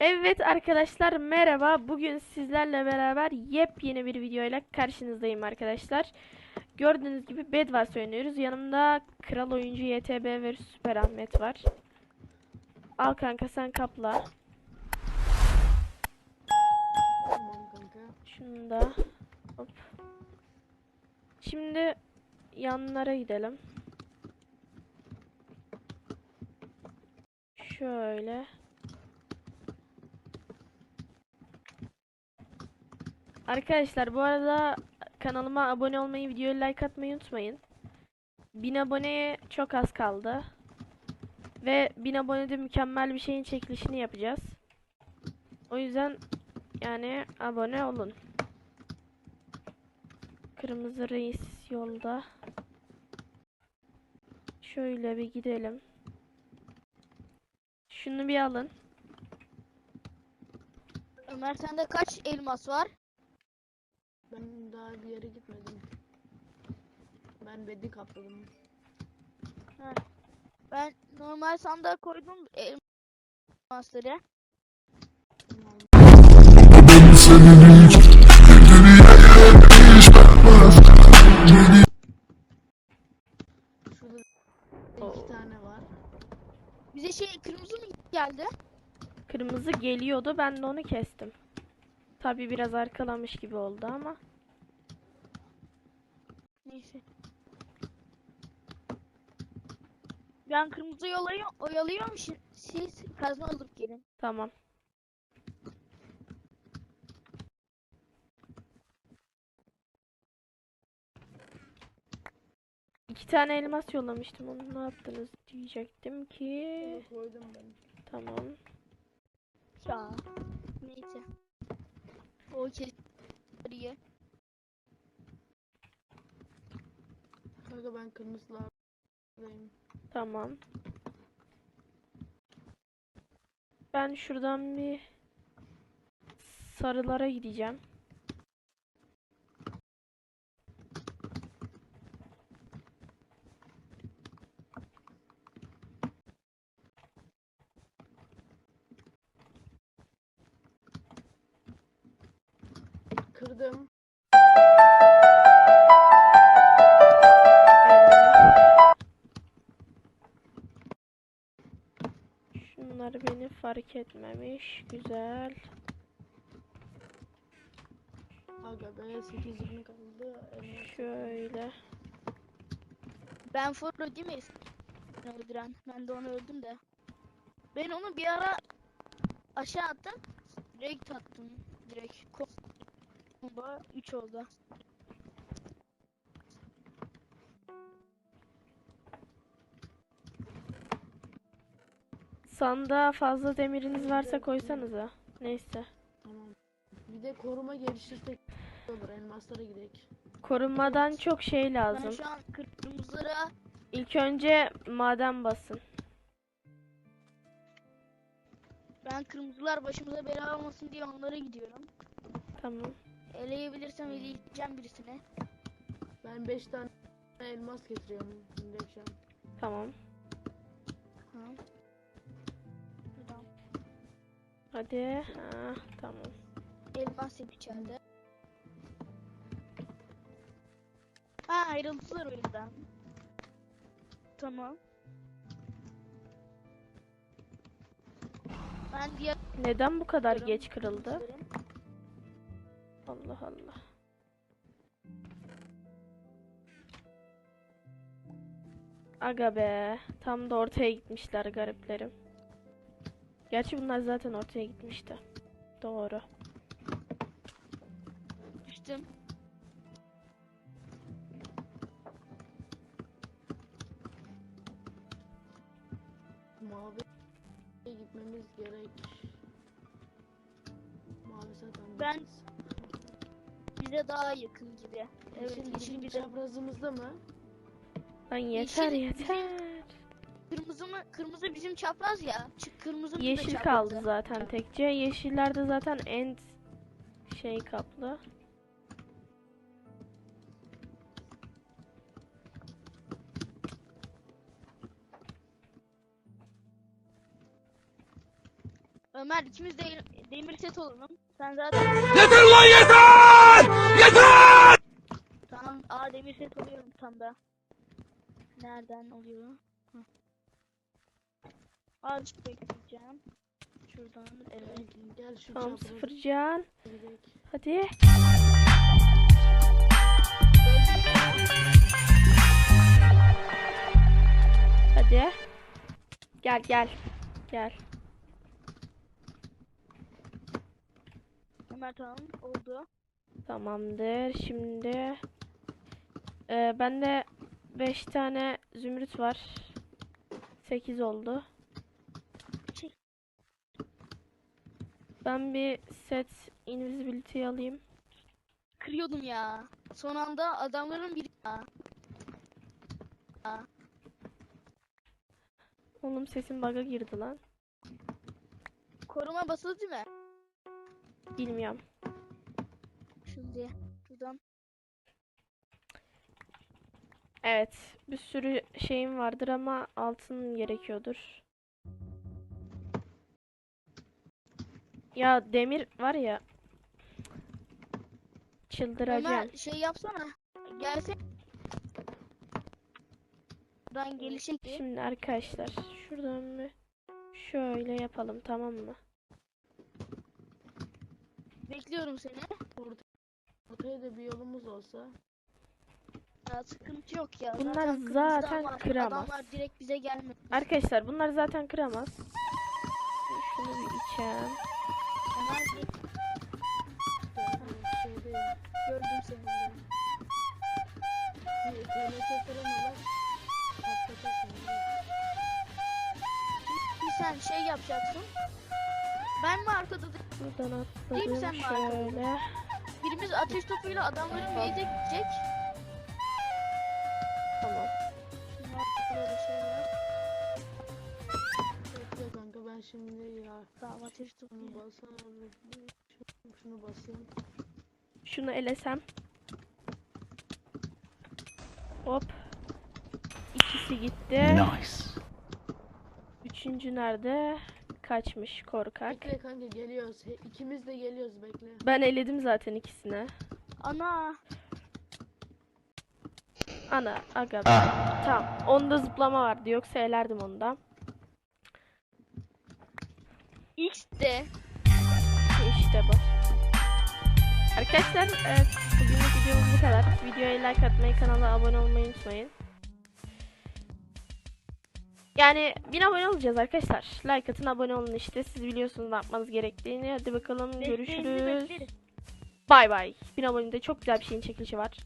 Evet arkadaşlar merhaba. Bugün sizlerle beraber yepyeni bir videoyla karşınızdayım arkadaşlar. Gördüğünüz gibi Bedwars oynuyoruz. Yanımda Kral Oyuncu YTB ve Süper Ahmet var. Al kanka sen kapla. Şunu da hop. Şimdi yanlara gidelim. Şöyle. Arkadaşlar bu arada kanalıma abone olmayı, videoya like atmayı unutmayın. 1000 aboneye çok az kaldı. Ve 1000 abonede mükemmel bir şeyin çekilişini yapacağız. O yüzden yani abone olun. Kırmızı reis yolda. Şöyle bir gidelim. Şunu bir alın. Ömer sende kaç elmas var? Ben daha bir yere gitmedim. Ben bedi kapladım. Ben normal sandığa koydum elmasları. Tamam. Şurada iki tane var. Bize şey kırmızı mı geldi? Kırmızı geliyordu. Ben de onu kestim. Tabi biraz arkalamış gibi oldu ama. Neyse. Ben kırmızı olayı oyalıyorum. Siz kazma alıp gelin. Tamam. İki tane elmas yollamıştım. Onu ne yaptınız diyecektim ki. Koydum ben. Tamam. Ya. O. Kanka ben kırmızılardayım. Tamam. Ben şuradan bir sarılara gideceğim. Kırdım. Şunlar beni fark etmemiş. Güzel. Aga be 8 20 kaldı. Şöyle. Ben Furlo değil mi? Öldüren. Ben de onu öldüm de. Ben onu bir ara aşağı attım. Direkt attım. Direkt. Combo 3 oldu. Sandığa fazla demiriniz varsa koysanıza. Neyse. Tamam. Bir de koruma geliştirsek olur. Elmaslara gidek. Korunmadan çok şey Ben lazım. şu an kırmızılara İlk önce maden basın. ben kırmızılar başımıza bela olmasın diye onlara gidiyorum. Tamam. Eleyebilirsem eleyeceğim birisini. Ben 5 tane elmas getiriyorum. An. Tamam. Ha. Buradan Hadi. Ha, tamam. elmas yap içeride. Ha ayrıldılar oyundan. Tamam. Ben diğer Neden bu kadar geç kırıldı? Allah Allah. Aga be. Tam da ortaya gitmişler gariplerim. Gerçi bunlar zaten ortaya gitmişti. Doğru. Düştüm. Mavi gitmemiz gerek. Mavi zaten. Ben- bitmez. Bize daha yakın gibi. Evet, Yeşil yeşil bir çaprazımızda mı? Lan yeter Yeşil- yeter. Kırmızı mı? Kırmızı bizim çapraz ya. Çık kırmızı Yeşil kaldı zaten tekçe. Yeşillerde zaten end şey kaplı. Ömer ikimiz de demir set olalım. Sen zaten Yeter lan yeter! Yeter! tamam. Aa demir set oluyorum tam da. Nereden oluyor? Hı. Azıcık bekleyeceğim. Şuradan evet. Gel şu Tamam çapraz sıfırcan. gidelim. Hadi. Hadi. Gel gel. Gel. Ömer tamam oldu. Tamamdır. Şimdi e, bende 5 tane zümrüt var. 8 oldu. Ben bir set invisibility alayım. Kırıyordum ya. Son anda adamların biri ya. Ya. Oğlum sesim bug'a girdi lan. Koruma basılı değil mi? Bilmiyorum. Şimdi buradan Evet, bir sürü şeyim vardır ama altın gerekiyordur. Ya demir var ya. Çıldıracağım. Ömer şey yapsana. Gelse. Buradan diye. Şimdi arkadaşlar şuradan bir şöyle yapalım tamam mı? Bekliyorum seni. Orta, ortaya da bir yolumuz olsa. Ya, sıkıntı yok ya. Bunlar zaten var. kıramaz. Adamlar direkt bize gelmedi. Arkadaşlar bunlar zaten kıramaz. Şunu bir. Ömer bir gördüm seni. sen şey yapacaksın. Ben mi arkada da- Buradan atladım sen mi arkada? Birimiz ateş topuyla gidecek. Tamam. Bunlar böyle şeyler. Bekle kanka ben şimdi ya. Tamam ateş Şunu topu. basar. Şunu, şunu basayım. Şunu elesem. Hop. İkisi gitti. Nice. Üçüncü nerede? Kaçmış korkak. Bekle kanka geliyoruz. İkimiz de geliyoruz bekle. Ben eledim zaten ikisini. Ana. Ana aga. Tamam. Onda zıplama vardı yoksa elerdim onu da. İşte. İşte bu. Arkadaşlar evet bugünlük videomuz bu kadar. Videoya like atmayı, kanala abone olmayı unutmayın. Yani 1000 abone olacağız arkadaşlar. Like atın abone olun işte. Siz biliyorsunuz ne yapmanız gerektiğini. Hadi bakalım görüşürüz. Bay bay. 1000 abonede çok güzel bir şeyin çekilişi var.